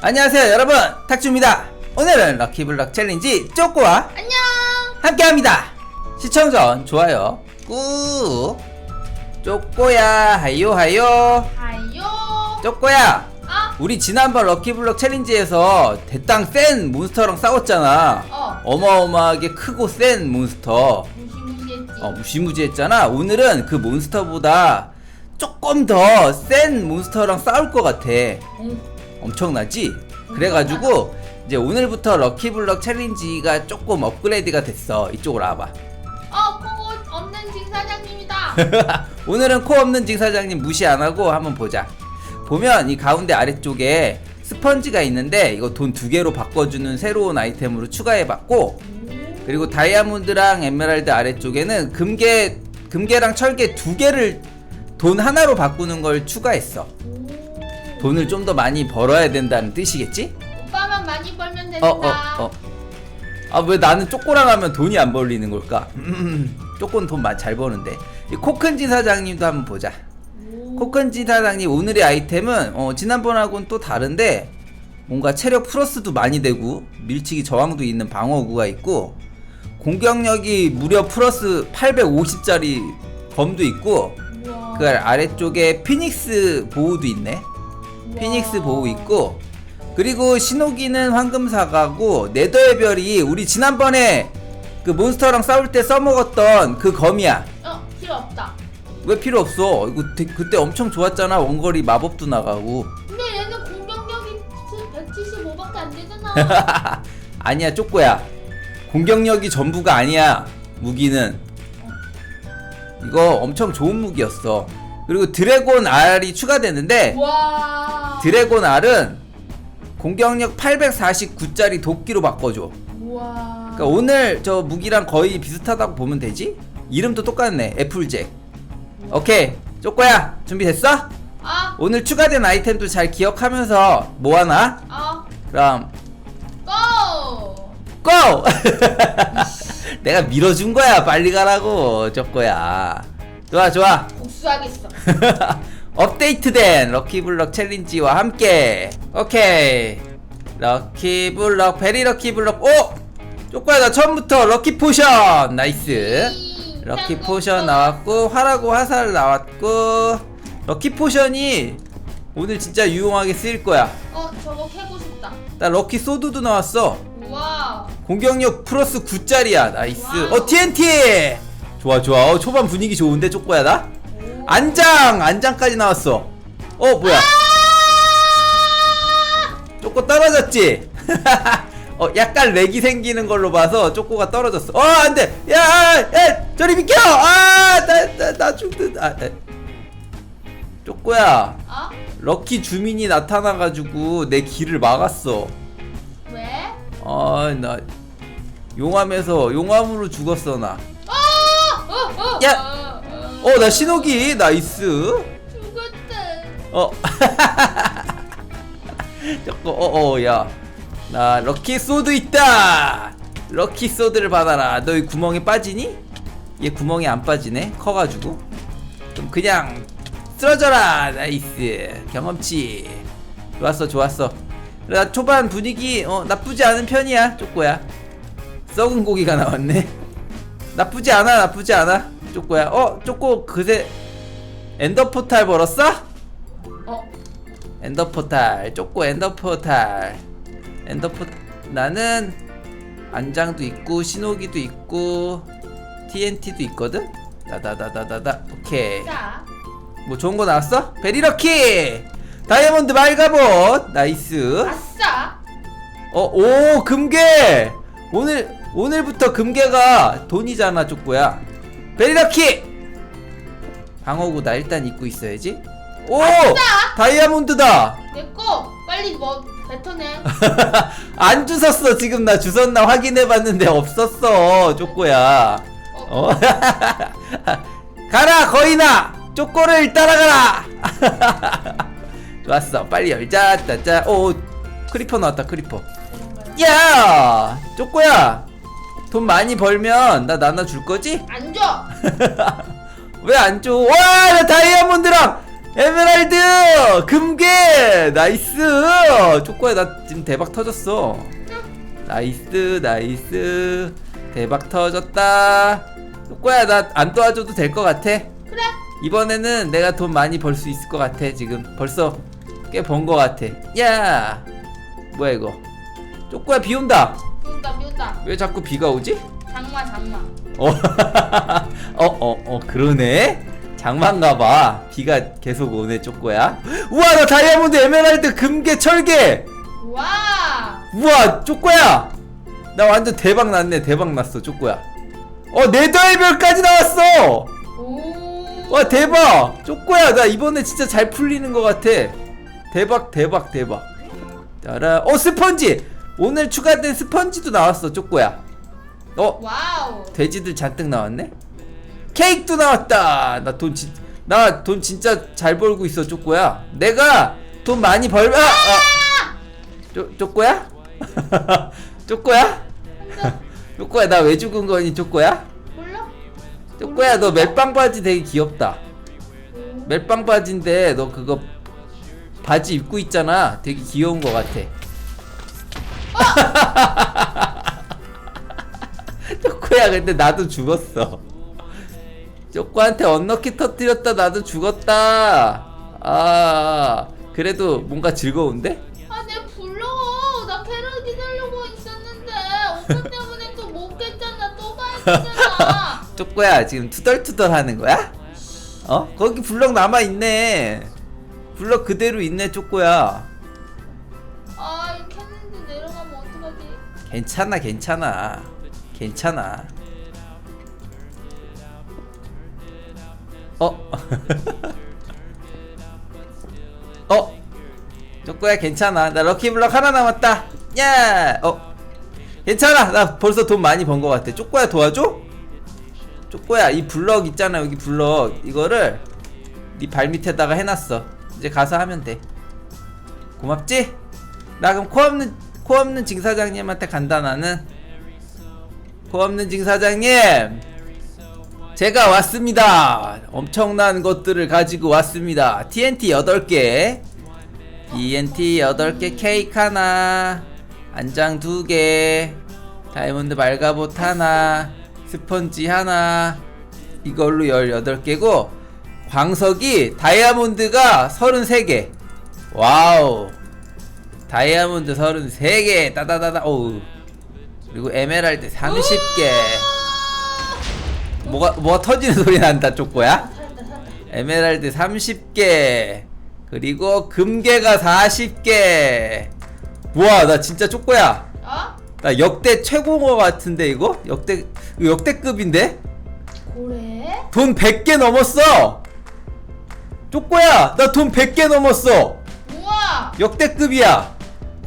안녕하세요 여러분 탁주입니다 오늘은 럭키블럭 챌린지 쪼꼬와 안녕. 함께합니다 시청 전 좋아요 꾹 쪼꼬야 하요 하요 하요. 쪼꼬야 아, 우리 지난번 럭키블럭 챌린지에서 대땅 센 몬스터랑 싸웠잖아 어. 어마어마하게 크고 센 몬스터 무시무시했지. 어, 무시무지했잖아 오늘은 그 몬스터보다 조금 더 센 몬스터랑 싸울 것 같아 응. 엄청나지? 그래가지고 이제 오늘부터 럭키블럭 챌린지가 조금 업그레이드가 됐어 이쪽으로 와봐 어, 코고 없는 진 사장님이다. 오늘은 코 없는 징사장님 무시 안 하고 한번 보자 보면 이 가운데 아래쪽에 스펀지가 있는데 이거 돈 두 개로 바꿔주는 새로운 아이템으로 추가해봤고 그리고 다이아몬드랑 에메랄드 아래쪽에는 금괴 금괴랑 철괴 두 개를 돈 하나로 바꾸는 걸 추가했어 오. 돈을 좀 더 많이 벌어야 된다는 뜻이겠지? 오빠만 많이 벌면 된다. 어, 어, 어. 아, 왜 나는 쪼꼬랑 하면 돈이 안 벌리는 걸까? 음, 쪼꼬는 돈 잘 버는데. 이 코큰지 사장님도 한번 보자. 오. 코큰지 사장님 오늘의 아이템은 어, 지난번하고는 또 다른데 뭔가 체력 플러스도 많이 되고 밀치기 저항도 있는 방어구가 있고 공격력이 무려 플러스 850짜리 검도 있고 우와. 그 아래쪽에 피닉스 보호도 있네. 피닉스 보호 있고 그리고 신호기는 황금사과고 네더의 별이 우리 지난번에 그 몬스터랑 싸울 때 써먹었던 그 검이야. 어, 필요 없다. 왜 필요 없어? 이거 되- 그때 엄청 좋았잖아. 원거리 마법도 나가고. 근데 얘는 공격력이 175밖에 안 되잖아. 아니야 쪼꼬야. 공격력이 전부가 아니야 무기는. 이거 엄청 좋은 무기였어 그리고 드래곤 R이 추가되는데 우와. 드래곤 R은 공격력 849짜리 도끼로 바꿔줘 우와. 그러니까 오늘 저 무기랑 거의 비슷하다고 보면 되지? 이름도 똑같네 애플잭 오케이 쪼꼬야 준비됐어? 아, 오늘 추가된 아이템도 잘 기억하면서 모아놔 어, 그럼 고! 고! 내가 밀어준 거야 빨리 가라고 쪼꼬야 좋아 좋아 복수하겠어. 업데이트된 럭키블럭 챌린지와 함께 오케이 럭키블럭 베리 럭키블럭 오! 쪼꼬야 나 처음부터 럭키 포션 나이스 이, 럭키 포션 거. 나왔고 화라고 화살 나왔고 럭키 포션이 오늘 진짜 유용하게 쓰일 거야 어, 저거 캐고 싶다. 나 럭키 소드도 나왔어 우와. 공격력 플러스 9짜리야 나이스 와우. 어 TNT 좋아 좋아 어, 초반 분위기 좋은데 쪼꼬야 나 오. 안장 안장까지 나왔어 어 뭐야 쪼꼬 떨어졌지 어 약간 렉이 생기는 걸로 봐서 쪼꼬가 떨어졌어 어 안돼 야 야 저리 비켜 아 나나 죽는다 아, 아. 쪼꼬야 어? 럭키 주민이 나타나가지고 내 길을 막았어 왜? 아나 용암에서 용암으로 죽었어 나 어! 어! 어! 야! 어, 어. 어나 신호기. 나이스. 죽었다. 어. 저거 어 어 야. 나 럭키 소드 있다. 럭키 소드를 받아라. 너이 구멍에 빠지니? 얘 구멍에 안 빠지네? 커가지고. 그럼 그냥 쓰러져라. 나이스. 경험치. 좋았어 좋았어. 나 초반 분위기 어 나쁘지 않은 편이야 쪼꼬야. 썩은 고기가 나왔네. 나쁘지 않아 나쁘지 않아 쪼꼬야. 어 쪼꼬 그새 엔더 포탈 벌었어? 어? 엔더 포탈. 쪼꼬 엔더 포탈. 엔더 포 나는 안장도 있고 신호기도 있고 TNT도 있거든? 다다다다다다. 오케이. 자. 뭐 좋은 거 나왔어? 베리럭키! 다이아몬드 말가봇 나이스. 아싸. 어 오 금괴! 오늘 오늘부터 금괴가 돈이잖아 쪼꼬야 베리럭키! 방어구 나 일단 입고 있어야지. 오! 다이아몬드다! 내꺼 빨리 뭐 뱉어내. 안 주웠어 지금 나 주웠나 확인해봤는데 없었어 쪼꼬야. 어? 어? 가라 거인아! 쪼꼬를 따라가라! 좋았어. 빨리 열자. 짜자 오 크리퍼 나왔다 크리퍼. 야! 쪼꼬야 돈 많이 벌면 나 나눠 줄 거지? 안 줘. 왜 안 줘? 와, 나 다이아몬드랑 에메랄드! 금괴! 나이스! 쪼꼬야 나 지금 대박 터졌어. 나이스 나이스. 대박 터졌다. 쪼꼬야 나 안 도와줘도 될 것 같아? 그래. 이번에는 내가 돈 많이 벌 수 있을 것 같아 지금. 벌써 꽤 번 것 같아. 야! 뭐야 이거? 쪼꼬야 비 온다. 미운다 미운다. 왜 자꾸 비가 오지? 장마 장마. 어, 어, 어, 어, 그러네. 장만가봐. 비가 계속 오네, 쪼꼬야. 우와, 나 다이아몬드, 에메랄드, 금괴, 철괴. 와. 우와, 쪼꼬야. 나 완전 대박 났네, 대박 났어, 쪼꼬야. 어, 네더의 별까지 나왔어. 오. 와, 대박. 쪼꼬야, 나 이번에 진짜 잘 풀리는 것 같아. 대박, 대박, 대박. 따라, 어, 스펀지. 오늘 추가된 스펀지도 나왔어, 쪼꼬야. 어, 와우. 돼지들 잔뜩 나왔네? 케이크도 나왔다! 나 돈 진, 나 돈 진짜 잘 벌고 있어, 쪼꼬야. 내가 돈 많이 벌, 아! 아! 쪼, 쪼꼬야? 쪼꼬야? 쪼꼬야, 나 왜 죽은 거니, 쪼꼬야? 몰라? 쪼꼬야, 너 멜빵 바지 되게 귀엽다. 오. 멜빵 바지인데, 너 그거 바지 입고 있잖아. 되게 귀여운 거 같아. 쪼꼬야, 근데 나도 죽었어. 쪼꼬한테 언럭키 터뜨렸다, 나도 죽었다. 아, 그래도 뭔가 즐거운데? 아, 내 불러. 나 캐럿 기다려고 있었는데 오빠 때문에 또 못 깼잖아. 또 가야 되잖아. 쪼꼬야, 지금 투덜투덜 하는 거야? 어? 거기 블럭 남아 있네. 블럭 그대로 있네, 쪼꼬야. 괜찮아 괜찮아 괜찮아 어? 어? 쪼꼬야 괜찮아 나 럭키블럭 하나 남았다 야! 어? 괜찮아 나 벌써 돈 많이 번것 같아 쪼꼬야 도와줘? 쪼꼬야 이 블럭 있잖아 여기 블럭 이거를 네 발밑에다가 해놨어 이제 가서 하면 돼 고맙지? 나 그럼 코 없는 코 없는 징 사장님한테 간다 나는. 코 없는 징 사장님! 제가 왔습니다. 엄청난 것들을 가지고 왔습니다. TNT 8개. TNT 8개 케이크 하나. 안장 2개. 다이아몬드 말가봇 하나. 스펀지 하나. 이걸로 18개고 광석이 다이아몬드가 33개. 와우 다이아몬드 33개 따다다다 오우 그리고 에메랄드 30개 뭐가 뭐가 터지는 소리 난다 쪼꼬야. 에메랄드 30개 그리고 금괴가 40개 우와 나 진짜 쪼꼬야 어? 나 역대 최고인 거 같은데 이거 역대 이거 역대급인데 그래? 돈 100개 넘었어 쪼꼬야 나 돈 100개 넘었어 우와. 역대급이야.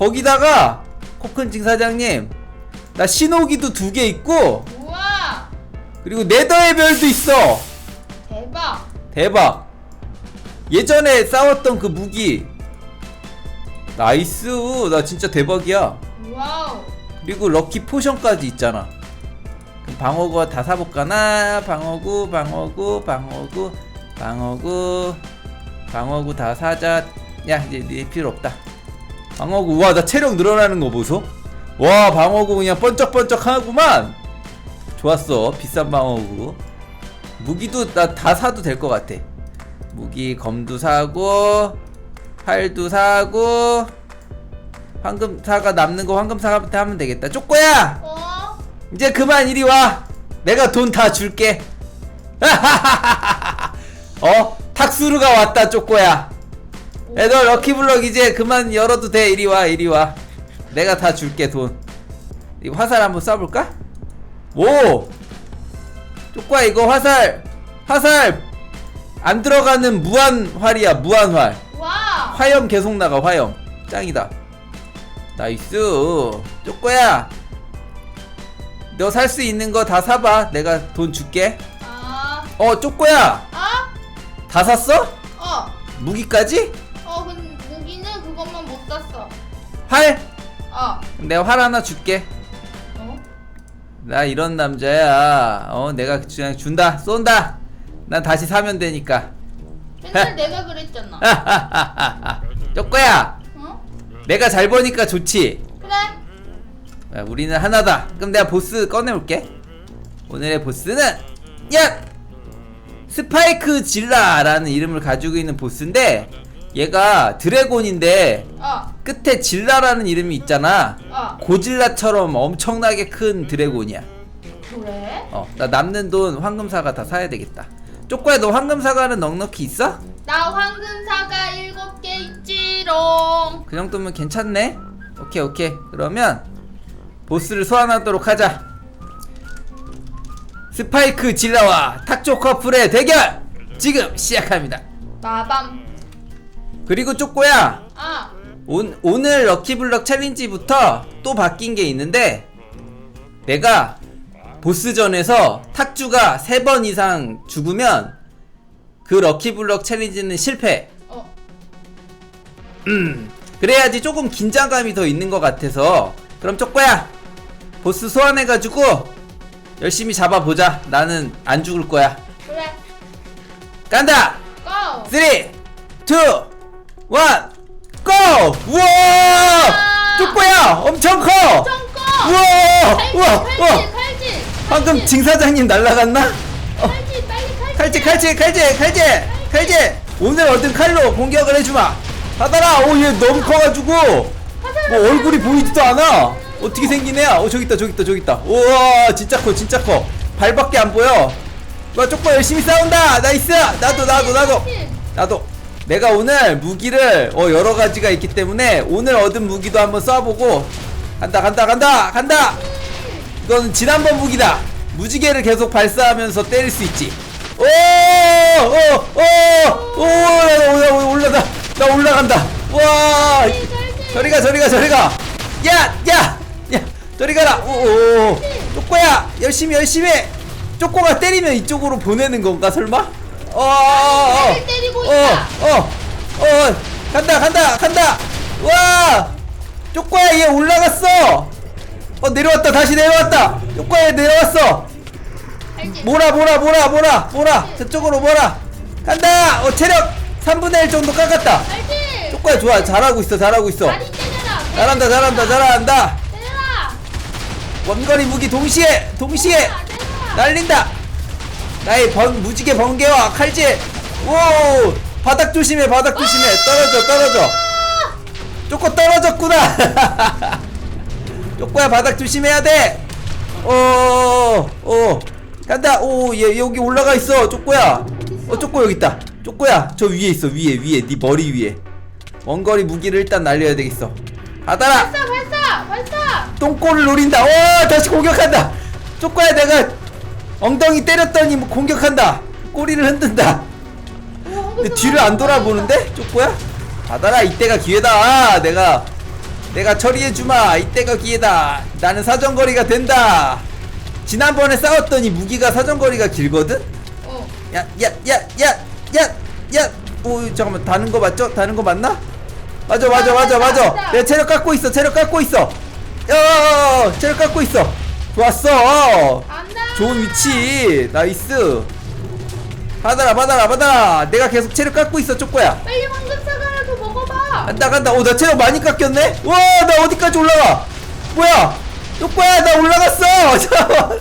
거기다가 코큰징 사장님 나 신호기도 두 개 있고 우와. 그리고 네더의 별도 있어. 대박. 대박. 예전에 싸웠던 그 무기 나이스. 나 진짜 대박이야. 와우. 그리고 럭키 포션까지 있잖아. 그럼 방어구 다 사볼까나? 방어구, 방어구, 방어구, 방어구, 방어구 다 사자. 야, 이제 네 필요 없다. 방어구, 와, 나 체력 늘어나는 거 보소? 와, 방어구 그냥 번쩍번쩍 하구만. 좋았어, 비싼 방어구. 무기도 나 다 사도 될 것 같아. 무기 검도 사고, 활도 사고, 황금사가 남는 거 황금사과부터 하면 되겠다. 쪼꼬야! 어? 이제 그만 이리 와! 내가 돈 다 줄게. 어? 탁수르가 왔다, 쪼꼬야. 애들 럭키블럭 이제 그만 열어도 돼. 이리 와, 이리 와. 내가 다 줄게, 돈. 이거 화살 한번 쏴볼까? 오! 쪼꼬야, 이거 화살, 화살! 안 들어가는 무한활이야, 무한활. 와. 화염 계속 나가 화염 짱이다 나이스 쪼꼬야 너 살 수 있는 거 다 사봐 내가 돈 줄게 아. 어 쪼꼬야 아? 다 샀어? 어. 무기까지? 어, 땄어. 활? 어. 내가 활 하나 줄게 어? 나 이런 남자야 어 내가 그냥 준다 쏜다 난 다시 사면 되니까 맨날 내가 그랬잖아. 하하하하. 쪼꼬야, 어? 내가 잘 보니까 좋지. 그래. 야, 우리는 하나다. 그럼 내가 보스 꺼내올게. 오늘의 보스는 야 스파이크 질라라는 이름을 가지고 있는 보스인데 얘가 드래곤인데 어. 끝에 질라라는 이름이 있잖아. 어. 고질라처럼 엄청나게 큰 드래곤이야. 그래? 어, 나 남는 돈 황금사과 다 사야 되겠다. 쪼꼬야, 너 황금사과는 넉넉히 있어? 나 황금사가 일곱 개 있지롱. 그 정도면 괜찮네. 오케이, 오케이. 그러면 보스를 소환하도록 하자. 스파이크 질라와 탁조 커플의 대결 지금 시작합니다. 마밤. 그리고 쪼꼬야, 아. 온, 오늘 럭키블럭 챌린지부터 또 바뀐 게 있는데 내가 보스전에서 탁주가 세번 이상 죽으면 그 럭키블럭 챌린지는 실패. 어. 음, 그래야지 조금 긴장감이 더 있는 것 같아서 그럼 쪼꼬야 보스 소환해가지고 열심히 잡아보자. 나는 안 죽을 거야. 그래. 간다. 고. 3, 2, 1, 고! 우와! 쪼꼬야 엄청 커! 청꺼. 우와! 우와! 칼질, 우와! 칼질. 방금 칼질, 징사장님 날라갔나? 어, 칼질, 빨리 칼질. 칼질 칼질 칼질 칼질 칼질 오늘 얻은 칼로 공격을 해주마 받아라 오 얘 너무 커가지고 뭐 얼굴이 보이지도 않아 어떻게 생긴 애야 어 저기 있다 저기 있다 저기 있다 우와 진짜 커 진짜 커 발밖에 안 보여 와 쪼꼬 열심히 싸운다 나이스 나도 나도 나도 칼질. 나도 내가 오늘 무기를 어 여러 가지가 있기 때문에 오늘 얻은 무기도 한번 쏴보고 간다 간다 간다 간다! 이건 지난번 무기다! 무지개를 계속 발사하면서 때릴 수 있지. 오오오오나 올라가! 나 올라간다! 와! 저리가 저리가 저리가! 야야야 저리 가라! 오오 쪼꼬야! 열심히 열심히! 해 쪼꼬가 때리면 이쪽으로 보내는 건가 설마? 어어어 때리고 있다. 어, 어, 간다, 간다, 간다. 와, 쪼꼬야 얘 올라갔어. 어 내려왔다, 다시 내려왔다. 쪼꼬야 얘 내려왔어. 몰아, 몰아, 몰아, 몰아, 몰아. 저쪽으로 몰아. 간다. 어 체력 3분의 1 정도 깎았다. 칼질. 쪼꼬야 좋아, 잘하고 있어, 잘하고 있어. 많이 때려라. 잘한다, 잘한다, 잘한다. 때려라. 원거리 무기 동시에, 동시에 때려라. 날린다. 나의 번 무지개 번개와 칼질. 오, 바닥 조심해, 바닥 조심해. 떨어져, 떨어져. 쪼꼬 떨어졌구나. 쪼꼬야 바닥 조심해야 돼. 어, 어, 간다. 오, 얘 여기 올라가 있어. 쪼꼬야. 어, 쪼꼬 여기 있다. 쪼꼬야, 저 위에 있어. 위에, 위에, 네 머리 위에. 원거리 무기를 일단 날려야 되겠어. 받아라. 발사, 발사, 발사. 똥꼬를 노린다. 오, 다시 공격한다. 쪼꼬야, 내가 엉덩이 때렸더니 뭐 공격한다. 꼬리를 흔든다. 근데 뒤를 안 돌아보는데? 쪼꼬야? 받아라 이때가 기회다. 내가 내가 처리해주마. 이때가 기회다. 나는 사정거리가 된다. 지난번에 싸웠더니 무기가 사정거리가 길거든? 어. 야 야 야 야 야야오 잠깐만. 다는 거 맞죠? 다는 거 맞나? 맞아 맞아 맞아 맞아 내가 체력 깎고 있어 체력 깎고 있어. 야 체력 깎고 있어. 좋았어. 좋은 위치. 나이스 받아라 받아라 받아라. 내가 계속 체력 깎고 있어 쪼꼬야. 빨리 황금 사과라도 먹어봐. 간다 간다 오 나 체력 많이 깎였네? 와나 어디까지 올라가? 뭐야? 쪼꼬야 나 올라갔어. 잠깐만.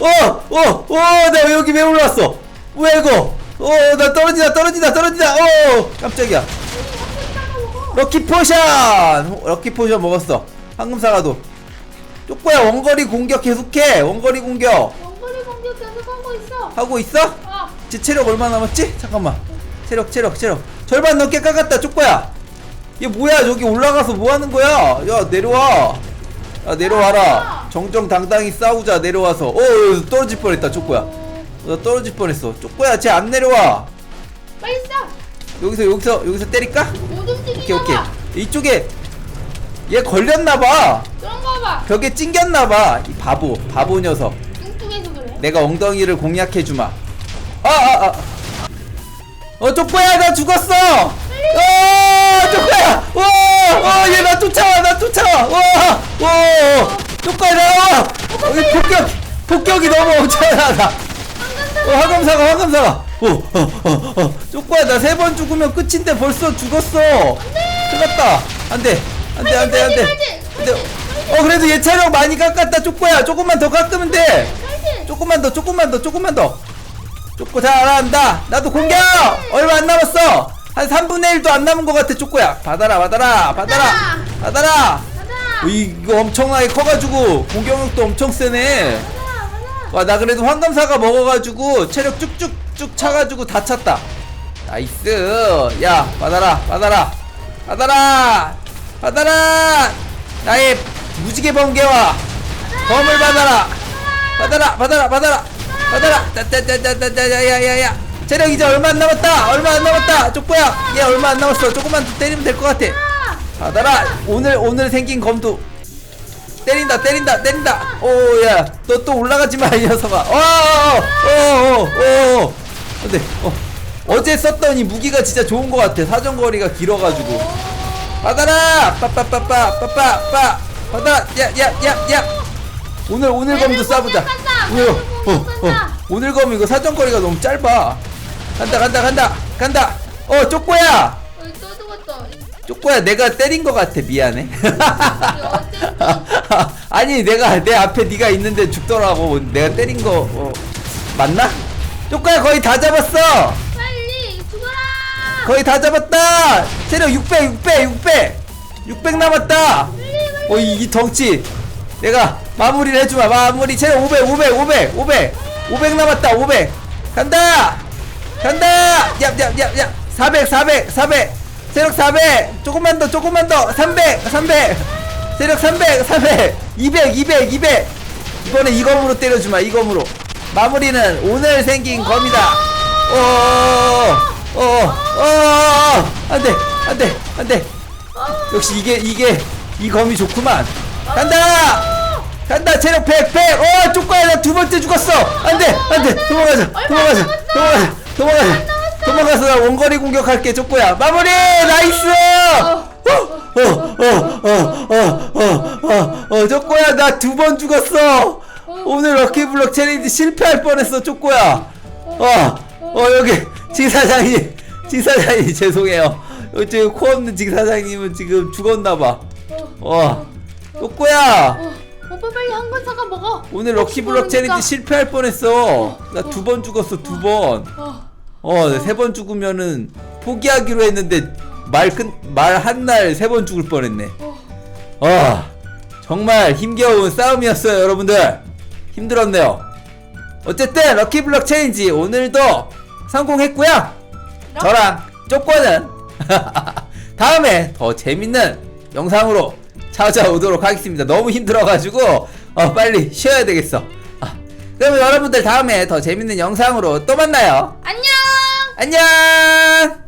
어어어어나 여기 왜 올라왔어? 뭐야 이거? 어나 떨어지다 떨어지다 떨어지다. 어 깜짝이야. 황금 사과 먹어. 럭키 포션! 럭키 포션 먹었어. 황금 사과도. 쪼꼬야 원거리 공격 계속해. 원거리 공격. 원거리 공격 계속 하고 있어. 하고 있어? 어. 제 체력 얼마 남았지? 잠깐만 체력 체력 체력 절반 넘게 깎았다 쪼꼬야 얘 뭐야 저기 올라가서 뭐 하는 거야 야 내려와 야 내려와라 정정당당히 싸우자 내려와서 어 어, 떨어질 뻔했다 쪼꼬야 어, 나 떨어질 뻔했어 쪼꼬야 쟤 안 내려와 빨리 쏴. 여기서 여기서 여기서 때릴까? 못 오케이 움직이나 오케이 봐. 이쪽에 얘 걸렸나봐 그런가 봐. 벽에 찡겼나봐 이 바보 바보 녀석 뚱뚱해서 그래. 내가 엉덩이를 공략해주마. 아, 아, 아. 어, 쪼꼬야, 나 죽었어! 어, 쪼꼬야! 와! 어, 얘나 쫓아와, 나 쫓아와! 와! 와! 쪼꼬야, 나와! 어, 이 폭격! 폭격이 너무 엄청나다! 어. 화검사가, 화검사가! 오오오오 쪼꼬야 나 세 번 죽으면 끝인데 벌써 죽었어 큰일 났다 안 돼 안 돼 안 돼 안돼 빨리, 안돼 어 그래도 얘 체력 많이 깎았다 쪼꼬야 조금만 더 깎으면 돼. 조금만 더 조금만 더 조금만 더 쪼꼬 잘한다. 나도 공격! 얼마 안 남았어. 한 3분의 1도 안 남은 것 같아 쪼꼬야. 받아라 받아라 받아라 받아라. 어, 이거 엄청나게 커가지고 공격력도 엄청 세네. 가자. 가자. 와나 그래도 황금사가 먹어가지고 체력 쭉쭉쭉 차가지고 다 찼다. 나이스. 야 받아라 받아라. 받아라! 받아라! 나의 무지개 번개와 검을 받아라! 받아라 받아라 받아라 받아라 따따따따따야야야 체력 이제 얼마 안 남았다. 얼마 안 남았다. 쪼꼬야 얘 얼마 안 남았어. 조금만 더 때리면 될 것 같아. 받아라 오늘 오늘 생긴 검도. 때린다 때린다 때린다. 오야 너 또 올라가지 마 이 녀석아. 어어어어어. 근데 어. 어제 썼던 이 무기가 진짜 좋은 것 같아. 사정거리가 길어가지고. 받아라 빠빠빠빠 빠빠빠. 받아라 야야야야. 오늘 오늘 검도 쏴보자 어, 공격한다. 어, 오늘 검 이거 사정거리가 너무 짧아. 간다 간다 간다 간다. 어 쪼꼬야! 어이, 또. 쪼꼬야 내가 때린 것 같아. 미안해. 아니 내가 내 앞에 네가 있는데 죽더라고. 내가 때린 거 어, 맞나? 쪼꼬야 거의 다 잡았어. 빨리 죽어라. 거의 다 잡았다. 체력 600 600 600 600 남았다. 어이 이 덩치. 내가 마무리를 해주마. 마무리 체력 500 500 500 500 500 남았다 500 간다! 간다! 얍얍얍얍 400 400 400 체력 400 조금만 더 조금만 더. 300 300 체력 300 300 200 200 200 이번에 이 검으로 때려주마 이 검으로. 마무리는 오늘 생긴 검이다. 어어어어. 안돼 안돼 안돼. 역시 이게 이게 이 검이 좋구만. 간다 간다 체력 100 100 어, 쪼꼬야 나두 번째 죽었어. 안돼 안돼. 도망가자 도망가자 도망가자 도망가자. 도망가서 나 원거리 공격할게 쪼꼬야. 마무리! 나이스! 어어어어어어어 쪼꼬야 나 두 번 죽었어. 오늘 럭키블럭 챌린지 실패할 뻔했어 쪼꼬야. 어어 여기 지사장님 지사장님 죄송해요. 어, 지금 코 없는 지사장님은 지금 죽었나봐. 어. 쪼꼬야. 어, 오빠 빨리 한건사가 먹어. 오늘 럭키블럭 챌린지. 실패할 뻔했어. 나 두 번 죽었어 두 번어세 어. 번 죽으면은 포기하기로 했는데 말끝말 한 날 세 번 죽을 뻔했네. 어. 아 정말 힘겨운 싸움이었어요 여러분들. 힘들었네요. 어쨌든 럭키블럭 챌린지 오늘도 성공했고요. 저랑 쪼꼬는 다음에 더 재밌는 영상으로 찾아오도록 하겠습니다. 너무 힘들어가지고 어, 빨리 쉬어야 되겠어. 아, 그러면 여러분들 다음에 더 재밌는 영상으로 또 만나요. 안녕. 안녕